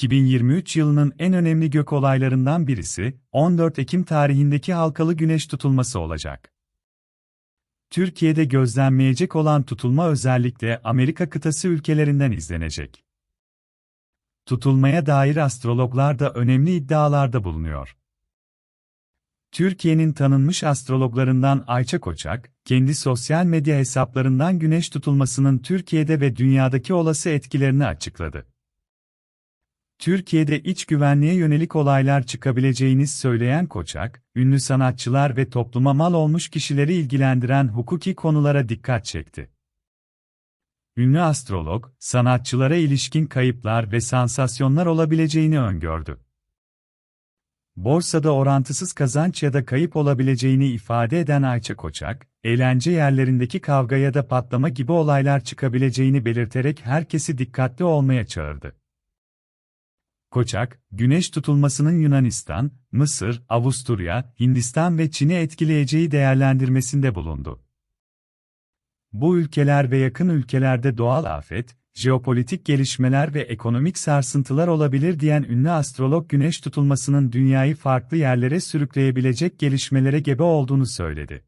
2023 yılının en önemli gök olaylarından birisi, 14 Ekim tarihindeki halkalı güneş tutulması olacak. Türkiye'de gözlenmeyecek olan tutulma özellikle Amerika kıtası ülkelerinden izlenecek. Tutulmaya dair astrologlar da önemli iddialarda bulunuyor. Türkiye'nin tanınmış astrologlarından Ayça Koçak, kendi sosyal medya hesaplarından güneş tutulmasının Türkiye'de ve dünyadaki olası etkilerini açıkladı. Türkiye'de iç güvenliğe yönelik olaylar çıkabileceğini söyleyen Koçak, ünlü sanatçılar ve topluma mal olmuş kişileri ilgilendiren hukuki konulara dikkat çekti. Ünlü astrolog, sanatçılara ilişkin kayıplar ve sansasyonlar olabileceğini öngördü. Borsada orantısız kazanç ya da kayıp olabileceğini ifade eden Ayça Koçak, eğlence yerlerindeki kavga ya da patlama gibi olaylar çıkabileceğini belirterek herkesi dikkatli olmaya çağırdı. Koçak, güneş tutulmasının Yunanistan, Mısır, Avusturya, Hindistan ve Çin'i etkileyeceği değerlendirmesinde bulundu. Bu ülkeler ve yakın ülkelerde doğal afet, jeopolitik gelişmeler ve ekonomik sarsıntılar olabilir diyen ünlü astrolog güneş tutulmasının dünyayı farklı yerlere sürükleyebilecek gelişmelere gebe olduğunu söyledi.